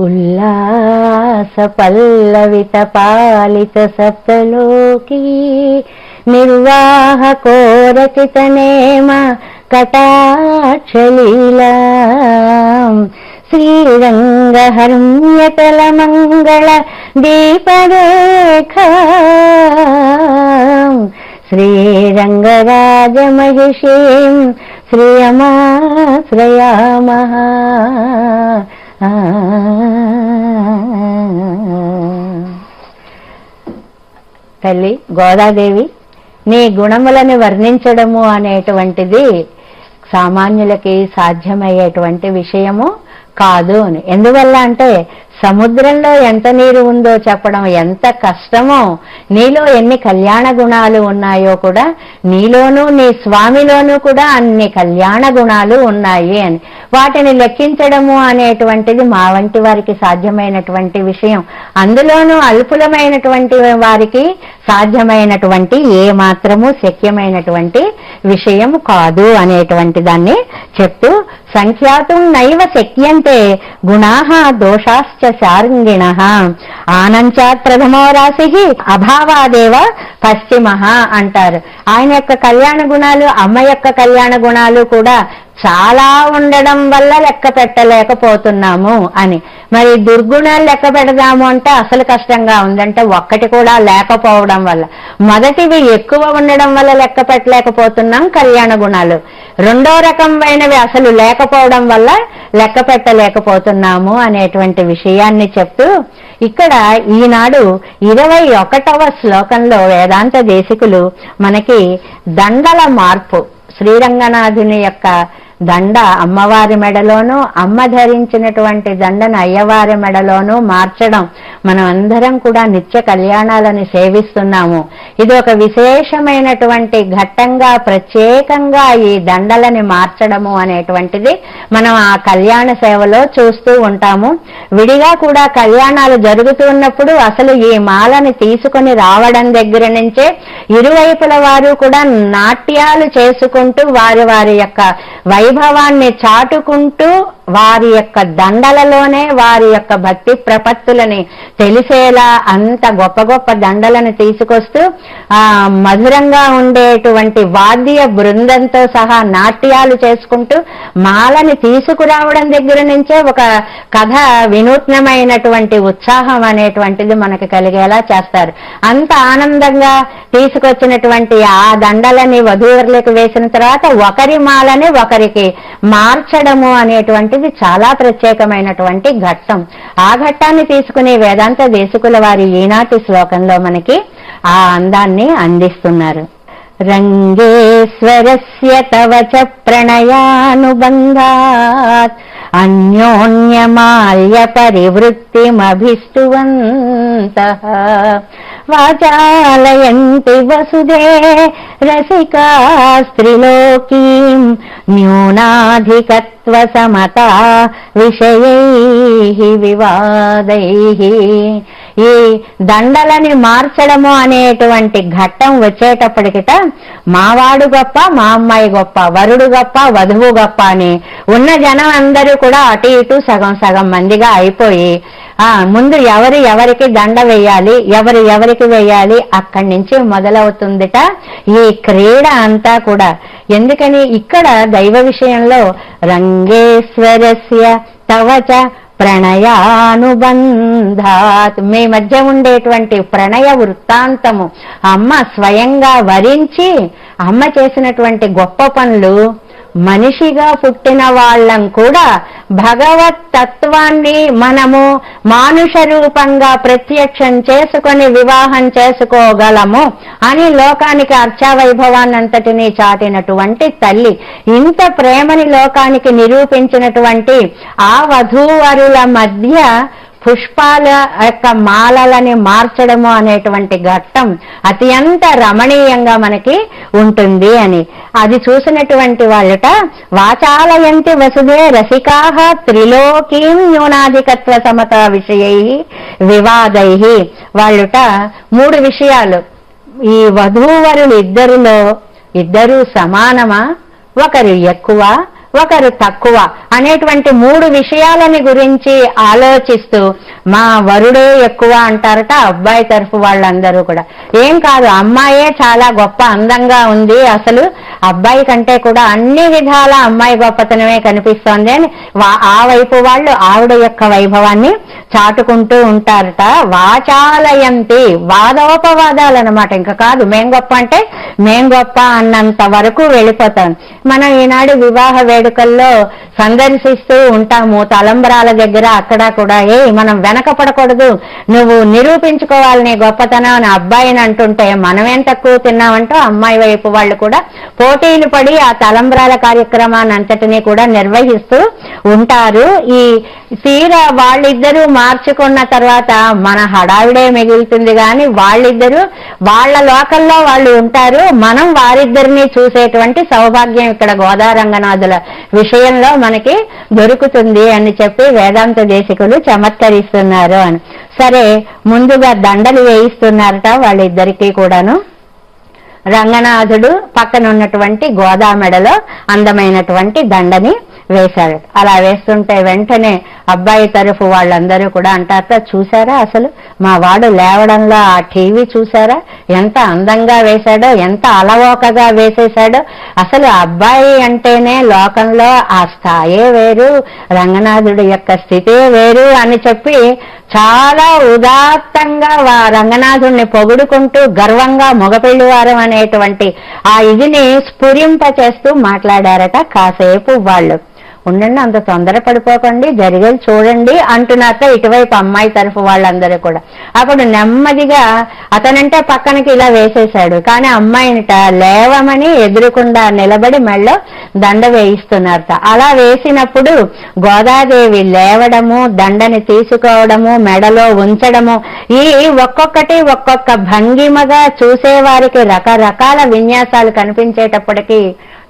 ఉల్లాస పల్లవిత పాలిత సప్తలోకి నిర్వాహకోరచిత నేమ కటాక్షలీలా. శ్రీరంగహర్మ్యతల మంగళ దీపరేఖ. శ్రీరంగరాజమహిషీం శ్రియమాశ్రయామః తల్లి గోదాదేవి నీ గుణములను వర్ణించడము అనేటువంటిది సామాన్యులకి సాధ్యమయ్యేటువంటి విషయము కాదు అని. ఎందువల్ల అంటే సముద్రంలో ఎంత నీరు ఉందో చెప్పడం ఎంత కష్టమో నీలో ఎన్ని కళ్యాణ గుణాలు ఉన్నాయో కూడా నీలోనూ నీ స్వామిలోనూ కూడా అన్ని కళ్యాణ గుణాలు ఉన్నాయి అని. వాటిని లెక్కించడము అనేటువంటిది మా వంటి వారికి సాధ్యమైనటువంటి విషయం. అందులోనూ అల్పులమైనటువంటి వారికి సాధ్యమైనటువంటి ఏ మాత్రము శక్యమైనటువంటి విషయం కాదు అనేటువంటి దాన్ని చెప్తూ సంఖ్యాతం నైవ శక్యంతే గుణాహ దోషాశ్చ శార్ంగిణ ఆనంచాత్ ప్రథమో రాశి అభావాదేవ పశ్చిమ అంటారు. ఆయన యొక్క కళ్యాణ గుణాలు అమ్మ యొక్క కళ్యాణ గుణాలు కూడా చాలా ఉండడం వల్ల లెక్క పెట్టలేకపోతున్నాము అని. మరి దుర్గుణాలు లెక్క పెడదాము అంటే అసలు కష్టంగా ఉందంటే ఒక్కటి కూడా లేకపోవడం వల్ల. మొదటివి ఎక్కువ ఉండడం వల్ల లెక్క పెట్టలేకపోతున్నాం కళ్యాణ గుణాలు. రెండో రకమైనవి అసలు లేకపోవడం వల్ల లెక్క పెట్టలేకపోతున్నాము అనేటువంటి విషయాన్ని చెప్తూ ఇక్కడ ఈనాడు ఇరవై ఒకటవ శ్లోకంలో వేదాంత దేశికులు మనకి దండల మార్పు శ్రీరంగనాథుని యొక్క దండ అమ్మవారి మెడలోనూ అమ్మ ధరించినటువంటి దండను అయ్యవారి మెడలోనూ మార్చడం. మనం అందరం కూడా నిత్య కళ్యాణాలను సేవిస్తున్నాము. ఇది ఒక విశేషమైనటువంటి ఘట్టంగా ప్రత్యేకంగా ఈ దండలని మార్చడము అనేటువంటిది మనం ఆ కళ్యాణ సేవలో చూస్తూ ఉంటాము. విడిగా కూడా కళ్యాణాలు జరుగుతున్నప్పుడు అసలు ఈ మాలని తీసుకొని రావడం దగ్గర నుంచే ఇరువైపుల వారు కూడా నాట్యాలు చేసుకుంటూ వారి వారి యొక్క వైభవాన్ని చాటుకుంటూ వారి యొక్క దండలలోనే వారి యొక్క భక్తి ప్రపత్తులని తెలిసేలా అంత గొప్ప గొప్ప దండలను తీసుకొస్తూ ఆ మధురంగా ఉండేటువంటి వాద్య బృందంతో సహా నాట్యాలు చేసుకుంటూ మాలని తీసుకురావడం దగ్గర నుంచే ఒక కథ వినూత్నమైనటువంటి ఉత్సాహం అనేటువంటిది మనకు కలిగేలా చేస్తారు. అంత ఆనందంగా తీసుకొచ్చినటువంటి ఆ దండలని వధూవరులకు వేసిన తర్వాత ఒకరి మాలని ఒకరికి మార్చడము అనేటువంటి అనేటువంటిది చాలా ప్రత్యేకమైనటువంటి ఘట్టం. ఆ ఘట్టాన్ని తీసుకుని వేదాంత దేశకుల వారి ఈనాటి శ్లోకంలో మనకి ఆ అందాన్ని అందిస్తున్నారు. రంగేశ్వరస్య తవ చ ప్రణయానుబంధాత్ అన్యోన్యమాల్య పరివృత్తిమభిష్టువంత. వాచాలయంతి వసుదే రసికా స్త్రిలోకీం న్యూనాధికత్వ సమతా విషయై వివాదై ఈ దండలని మార్చడము అనేటువంటి ఘట్టం వచ్చేటప్పటికిట మావాడు గొప్ప మా అమ్మాయి గొప్ప వరుడు గొప్ప వధువు గొప్ప అని ఉన్న జనం అందరూ కూడా అటు ఇటు సగం సగం మందిగా అయిపోయి ఆ ముందు ఎవరు ఎవరికి దండ వేయాలి ఎవరు ఎవరికి వేయాలి అక్కడి నుంచి మొదలవుతుందిట ఈ క్రీడ అంతా కూడా. ఎందుకని ఇక్కడ దైవ విషయంలో రంగేశ్వరస్య తవచ ప్రణయానుబంధాత్. మీ మధ్య ఉండేటువంటి ప్రణయ వృత్తాంతము అమ్మ స్వయంగా వరించి అమ్మ చేసినటువంటి గొప్ప పనులు మనిషిగా పుట్టిన వాళ్ళం కూడా భగవత్ తత్వాన్ని మనము మానుష రూపంగా ప్రత్యక్షం చేసుకొని వివాహం చేసుకోగలము అని లోకానికి అర్చావైభవాన్నంతటినీ చాటినటువంటి తల్లి. ఇంత ప్రేమని లోకానికి నిరూపించినటువంటి ఆ వధూవరుల మధ్య పుష్పాల యొక్క మాలలని మార్చడము అనేటువంటి ఘట్టం అత్యంత రమణీయంగా మనకి ఉంటుంది అని. అది చూసినటువంటి వాళ్ళట వాచాలయంతి వసుదే రసికాహ త్రిలోకీం న్యూనాధికత్వ సమత విషయై వివాదై. వాళ్ళుట మూడు విషయాలు. ఈ వధూవరులు ఇద్దరిలో ఇద్దరు సమానమా? ఒకరు ఎక్కువ ఒకరు తక్కువ అనేటువంటి మూడు విషయాలని గురించి ఆలోచిస్తూ మా వరుడే ఎక్కువ అంటారట అబ్బాయి తరఫు వాళ్ళందరూ కూడా. ఏం కాదు అమ్మాయే చాలా గొప్ప అందంగా ఉంది అసలు. అబ్బాయి కంటే కూడా అన్ని విధాల అమ్మాయి గొప్పతనమే కనిపిస్తోంది అని ఆ వైపు వాళ్ళు ఆవిడ యొక్క వైభవాన్ని చాటుకుంటూ ఉంటారట. వాచాలయంతి వాదోపవాదాలు అనమాట ఇంకా కాదు మేం గొప్ప అంటే మేం గొప్ప అన్నంత వరకు వెళ్ళిపోతాం. మనం ఈనాడు వివాహ వేడుకల్లో సందర్శిస్తూ ఉంటాము. తలంబరాల దగ్గర అక్కడ కూడా ఏ మనం వెనకపడకూడదు. నువ్వు నిరూపించుకోవాలి నీ గొప్పతనం అని అబ్బాయిని అంటుంటే మనమేం తక్కువ తిన్నామంటూ అమ్మాయి వైపు వాళ్ళు కూడా పోటీలు పడి ఆ తలంబరాల కార్యక్రమాన్ని అంతటినీ కూడా నిర్వహిస్తూ ఉంటారు. ఈ తీర వాళ్ళిద్దరూ మార్చుకున్న తర్వాత మన హడావిడే మిగులుతుంది కానీ వాళ్ళిద్దరూ వాళ్ళ లోకల్లో వాళ్ళు ఉంటారు. మనం వారిద్దరిని చూసేటువంటి సౌభాగ్యం ఇక్కడ గోదారంగనాథుల విషయంలో మనకి దొరుకుతుంది అని చెప్పి వేదాంత దేశికులు చమత్కరిస్తున్నారు అని. సరే ముందుగా దండలు వేయిస్తున్నారట వాళ్ళిద్దరికీ కూడాను. రంగనాథుడు పక్కన ఉన్నటువంటి గోదామెడలో అందమైనటువంటి దండని వేశారు. అలా వేస్తుంటే వెంటనే అబ్బాయి తరఫు వాళ్ళందరూ కూడా అంటారట చూసారా అసలు? మా వాడు లేవడంలో ఆ టీవీ చూసారా ఎంత అందంగా వేశాడో ఎంత అలవోకగా వేసేశాడో. అసలు అబ్బాయి అంటేనే లోకంలో ఆ స్థాయే వేరు రంగనాథుడి యొక్క స్థితే వేరు అని చెప్పి చాలా ఉదాత్తంగా వా రంగనాథుణ్ణి పొగుడుకుంటూ గర్వంగా మగపెళ్ళివారం అనేటువంటి ఆ ఇదిని స్ఫురింపచేస్తూ మాట్లాడారట కాసేపు వాళ్ళు. ఉండండి అంత తొందర పడిపోకండి జరిగేది చూడండి అంటున్నాక ఇటువైపు అమ్మాయి తరఫు వాళ్ళందరూ కూడా. అప్పుడు నెమ్మదిగా అతనంటే పక్కనకి ఇలా వేసేశాడు. కానీ అమ్మాయినిట లేవమని ఎదురుకుండా నిలబడి మెళ్ళో దండ వేయిస్తున్నారట. అలా వేసినప్పుడు గోదాదేవి లేవడము దండని తీసుకోవడము మెడలో ఉంచడము ఈ ఒక్కొక్కటి ఒక్కొక్క భంగిమగా చూసేవారికి రకరకాల విన్యాసాలు కనిపించేటప్పటికీ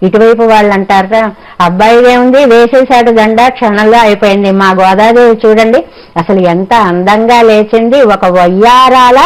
ఇటువైపు వాళ్ళు అంటారట అబ్బాయి ఏముంది? వేసేశాడు దండ క్షణంలో అయిపోయింది. మా గోదాదేవి చూడండి అసలు ఎంత అందంగా లేచింది. ఒక వయ్యారాల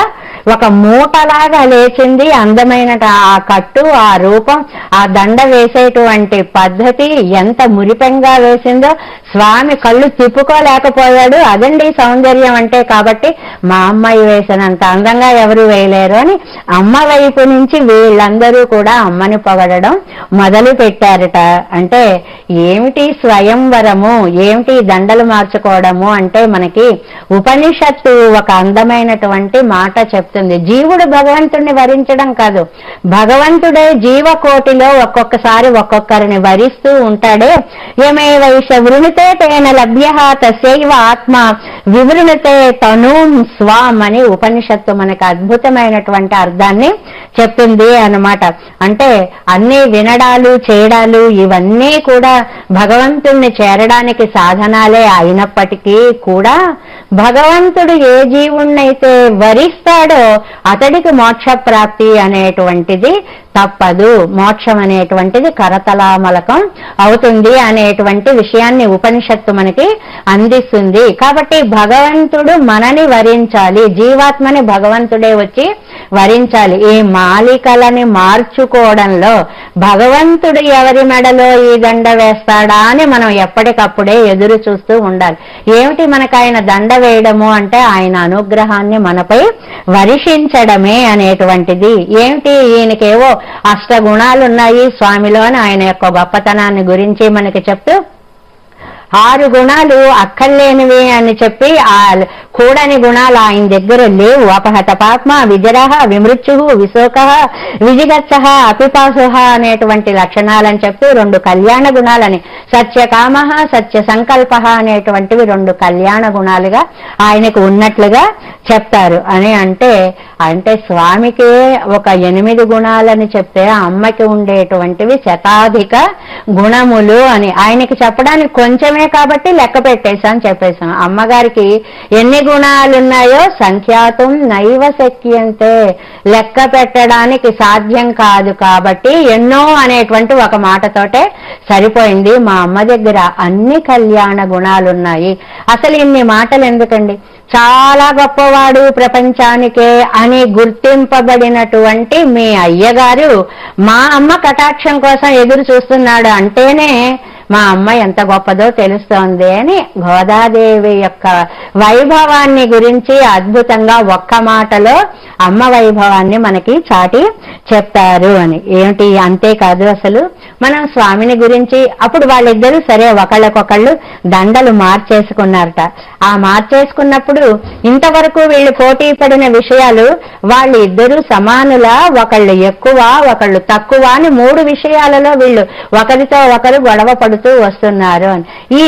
ఒక మూటలాగా లేచింది. అందమైన ఆ కట్టు ఆ రూపం ఆ దండ వేసేటువంటి పద్ధతి ఎంత మురిపెంగా వేసిందో స్వామి కళ్ళు తిప్పుకోలేకపోయాడు. అదండి సౌందర్యం అంటే కాబట్టి మా అమ్మాయి వేసినంత అందంగా ఎవరు వేయలేరు అని అమ్మ వైపు నుంచి వీళ్ళందరూ కూడా అమ్మని పొగడడం మొదలు పెట్టారట. అంటే ఏమిటి స్వయంవరము? ఏమిటి దండలు మార్చుకోవడము? అంటే మనకి ఉపనిషత్తు ఒక అందమైనటువంటి మాట చెప్తుంది. జీవుడు భగవంతుణ్ణి వరించడం కాదు. భగవంతుడే జీవకోటిలో ఒక్కొక్కసారి ఒక్కొక్కరిని వరిస్తూ ఉంటాడే. ఏమే వైష వృణిత తేన లభ్య తస్యైవ ఆత్మ వివృణతే తనూం స్వాం అని ఉపనిషత్తు మనకి అద్భుతమైనటువంటి అర్థాన్ని చెప్తుంది అన్నమాట. అంటే అన్ని వినడాలు చేయడాలు ఇవన్నీ కూడా భగవంతుణ్ణి చేరడానికి సాధనాలే అయినప్పటికీ కూడా భగవంతుడు ఏ జీవుణ్ణైతే వరిస్తాడో అతడికి మోక్ష ప్రాప్తి అనేటువంటిది తప్పదు. మోక్షం అనేటువంటిది కరతలామలకం అవుతుంది అనేటువంటి విషయాన్ని ఉపనిషత్తు మనకి అందిస్తుంది. కాబట్టి భగవంతుడు మనని వరించాలి. జీవాత్మని భగవంతుడే వచ్చి వరించాలి. ఈ మాలికలని మార్చుకోవడంలో భగవంతుడు ఎవరి మెడలో ఈ దండ వేస్తాడా అని మనం ఎప్పటికప్పుడే ఎదురు చూస్తూ ఉండాలి. ఏమిటి మనకు ఆయన దండ వేయడము అంటే ఆయన అనుగ్రహాన్ని మనపై వర్షించడమే అనేటువంటిది. ఏమిటి? ఈయనకేవో అష్టగుణాలున్నాయి స్వామిలో అని ఆయన యొక్క గొప్పతనాన్ని గురించి మనకి చెప్తూ ఆరు గుణాలు అక్కర్లేనివి అని చెప్పి ఆ కూడని గుణాలు ఆయన దగ్గర లేవు. అపహత పాత్మ విజరహ విమృత్యు విశోక విజిగత్స అపిపాసు అనేటువంటి లక్షణాలని చెప్పి రెండు కళ్యాణ గుణాలని సత్యకామ సత్య సంకల్ప అనేటువంటివి రెండు కళ్యాణ గుణాలుగా ఆయనకు ఉన్నట్లుగా చెప్తారు. అని అంటే అంటే స్వామికి ఒక ఎనిమిది గుణాలని చెప్తే అమ్మకి ఉండేటువంటివి శతాధిక గుణములు అని ఆయనకి చెప్పడానికి కొంచెమే కాబట్టి లెక్క పెట్టేశాం చెప్పేశాం అమ్మగారికి ఎన్ని గుణాలు ఉన్నాయో సంఖ్యాతం నైవ శక్యంతే. లెక్క పెట్టడానికి సాధ్యం కాదు కాబట్టి ఎన్నో అనేటువంటి ఒక మాటతోటే సరిపోయింది. మా అమ్మ దగ్గర అన్ని కళ్యాణ గుణాలున్నాయి. అసలు ఇన్ని మాటలు ఎందుకండి? చాలా గొప్పవాడు ప్రపంచానికే అని గుర్తింపబడినటువంటి మీ అయ్యగారు మా అమ్మ కటాక్షం కోసం ఎదురు చూస్తున్నాడు. అంటేనే మా అమ్మ ఎంత గొప్పదో తెలుస్తోంది అని గోదాదేవి యొక్క వైభవాన్ని గురించి అద్భుతంగా ఒక్క మాటలో అమ్మ వైభవాన్ని మనకి చాటి చెప్తారు అని. ఏమిటి? అంతేకాదు అసలు మనం స్వామిని గురించి అప్పుడు వాళ్ళిద్దరూ సరే ఒకళ్ళకొకళ్ళు దండలు మార్చేసుకున్నారట. ఆ మార్చేసుకున్నప్పుడు ఇంతవరకు వీళ్ళు పోటీ పడిన విషయాలు వాళ్ళు ఇద్దరూ సమానుల ఒకళ్ళు ఎక్కువ ఒకళ్ళు తక్కువ అని మూడు విషయాలలో వీళ్ళు ఒకరితో ఒకరు గొడవ పడుతూ వస్తున్నారు అని. ఈ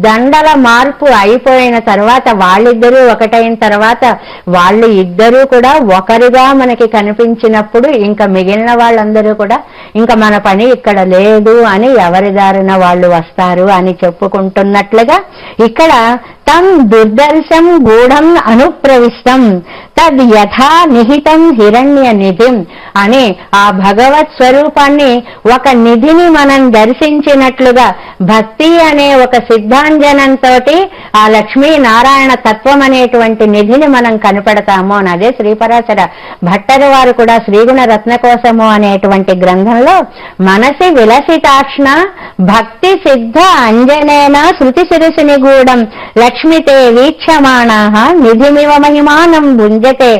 దండల మార్పు అయిపోయిన తర్వాత వాళ్ళిద్దరూ ఒకటైన తర్వాత వాళ్ళు ఇద్దరూ కూడా ఒకరిగా మనకి కనిపించినప్పుడు ఇంకా మిగిలిన వాళ్ళందరూ కూడా ఇంకా మన పని ఇక్కడ లేదు అని ఎవరి దారిన వాళ్ళు వస్తారు అని చెప్పుకుంటున్నట్లుగా ఇక్కడ తం దుర్దర్శం గూఢం అనుప్రవిష్టం తద్ యథా నిహితం హిరణ్య నిధిం అని ఆ భగవత్ స్వరూపాన్ని ఒక నిధిని మనం దర్శించినట్లుగా భక్తి అనే ఒక సిద్ధాంజనంతో ఆ లక్ష్మీ నారాయణ తత్వం అనేటువంటి నిధిని మనం కనపడతాము అని అదే శ్రీపరాశర భట్టరు వారు కూడా శ్రీగుణ రత్నకోశము అనేటువంటి గ్రంథంలో మనసి విలసితాక్షణ భక్తి సిద్ధ అంజనేన శృతి శిరసిని గూఢం లక్ష్మితే వీక్షమాణా నిధిమివ మహిమానం భుంజతే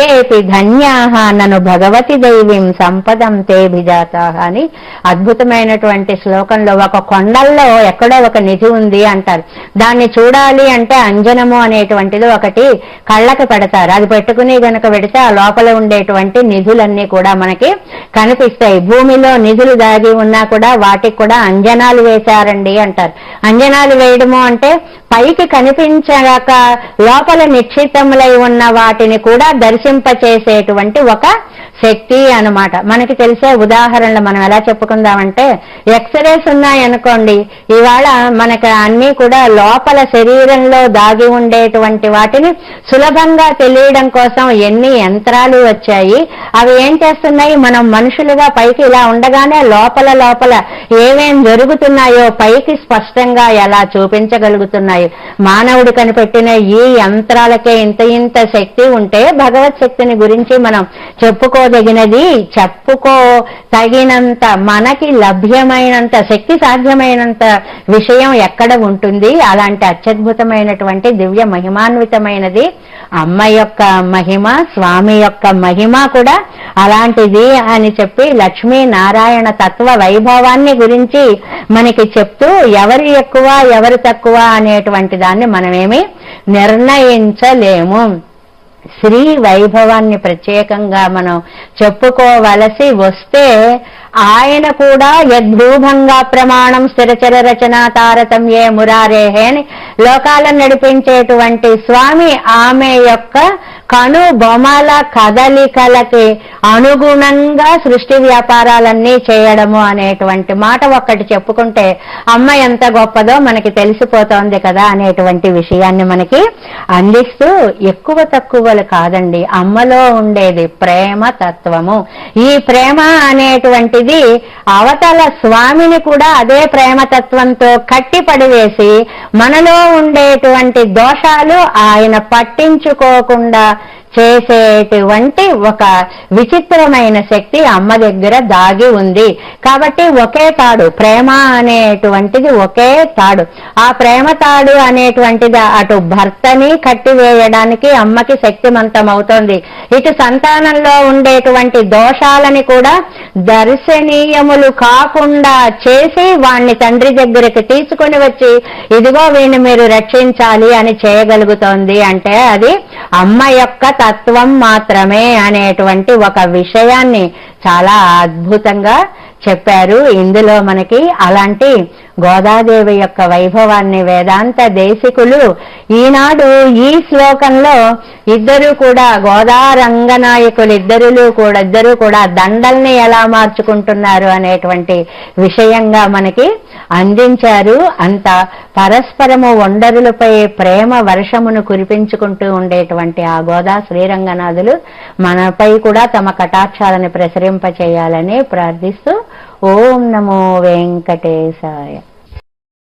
ఏపి ధన్యా నన్ను భగవతి దైవీం సంపదం తే భిజాత అని అద్భుతమైనటువంటి శ్లోకంలో ఒక కొండల్లో ఎక్కడో ఒక నిధి ఉంది అంటారు. దాన్ని చూడాలి అంటే అంజనము అనేటువంటిది ఒకటి కళ్ళకి పెడతారు. అది పెట్టుకుని గనక పెడితే ఆ లోపల ఉండేటువంటి నిధులన్నీ కూడా మనకి కనిపిస్తాయి. భూమిలో నిధులు దాగి ఉన్నా కూడా వాటికి కూడా అంజనాలు వేశారండి అంటారు. అంజనాలు వేయడము అంటే పైకి కనిపించక లోపల నిక్షిప్తములై ఉన్న వాటిని కూడా దర్శింపచేసేటువంటి ఒక శక్తి అన్నమాట. మనకి తెలిసే ఉదాహరణలు మనం ఎలా చెప్పుకుందామంటే ఎక్స్రేస్ ఉన్నాయనుకోండి ఇవాళ మనకి అన్ని కూడా లోపల శరీరంలో దాగి ఉండేటువంటి వాటిని సులభంగా తెలియడం కోసం ఎన్ని యంత్రాలు వచ్చాయి అవి ఏం చేస్తున్నాయి మనం మనుషులుగా పైకి ఇలా ఉండగానే లోపల లోపల ఏమేం జరుగుతున్నాయో పైకి స్పష్టంగా ఎలా చూపించగలుగుతున్నాయి. మానవుడు కనిపెట్టిన ఈ యంత్రాలకే ఇంత ఇంత శక్తి ఉంటే భగవత్ శక్తిని గురించి మనం చెప్పుకో చెప్పుకోదగినది చెప్పుకో తగినంత మనకి లభ్యమైనంత శక్తి సాధ్యమైనంత విషయం ఎక్కడ ఉంటుంది? అలాంటి అత్యద్భుతమైనటువంటి దివ్య మహిమాన్వితమైనది అమ్మ యొక్క మహిమ స్వామి యొక్క మహిమ కూడా అలాంటిది అని చెప్పి లక్ష్మీ నారాయణ తత్వ వైభవాన్ని గురించి మనకి చెప్తూ ఎవరు ఎక్కువ ఎవరు తక్కువ అనేటువంటి దాన్ని మనమేమి నిర్ణయించలేము. శ్రీ వైభవాన్ని ప్రత్యేకంగా మనం చెప్పుకోవలసి వస్తే ఆయన కూడా యద్భూభంగా ప్రమాణం స్థిరచర రచన తారతమ్యే మురారేహే అని లోకాలను నడిపించేటువంటి స్వామి ఆమె యొక్క కను బొమల కదలికలకి అనుగుణంగా సృష్టి వ్యాపారాలన్నీ చేయడము అనేటువంటి మాట ఒక్కటి చెప్పుకుంటే అమ్మ ఎంత గొప్పదో మనకి తెలిసిపోతోంది కదా అనేటువంటి విషయాన్ని మనకి అందిస్తూ ఎక్కువ తక్కువలు కాదండి. అమ్మలో ఉండేది ప్రేమ తత్వము. ఈ ప్రేమ అనేటువంటిది అవతల స్వామిని కూడా అదే ప్రేమతత్వంతో కట్టి పడివేసి మనలో ఉండేటువంటి దోషాలు ఆయన పట్టించుకోకుండా చేసేటువంటి ఒక విచిత్రమైన శక్తి అమ్మ దగ్గర దాగి ఉంది. కాబట్టి ఒకే తాడు ప్రేమ అనేటువంటిది ఒకే తాడు. ఆ ప్రేమ తాడు అనేటువంటిది అటు భర్తని కట్టివేయడానికి అమ్మకి శక్తిమంతం అవుతోంది ఇటు సంతానంలో ఉండేటువంటి దోషాలని కూడా దర్శనీయములు కాకుండా చేసి వాణ్ణి తండ్రి దగ్గరికి తీసుకుని వచ్చి ఇదిగో వీణ్ణి మీరు రక్షించాలి అని చేయగలుగుతోంది. అంటే అది అమ్మ యొక్క తత్వం మాత్రమే అనేటువంటి ఒక విషయాన్ని చాలా అద్భుతంగా చెప్పారు. ఇందులో మనకి అలాంటి గోదాదేవి యొక్క వైభవాన్ని వేదాంత దేశికులు ఈనాడు ఈ శ్లోకంలో ఇద్దరు కూడా గోదా రంగనాయకులు ఇద్దరులు కూడా ఇద్దరు కూడా దండల్ని ఎలా మార్చుకుంటున్నారు అనేటువంటి విషయంగా మనకి అందించారు. అంత పరస్పరము వండరులపై ప్రేమ వర్షమును కురిపించుకుంటూ ఉండేటువంటి ఆ గోదా శ్రీరంగనాథులు మనపై కూడా తమ కటాక్షాలను ప్రసరింపచేయాలని ప్రార్థిస్తూ ఓం నమో వెంకటేశాయ.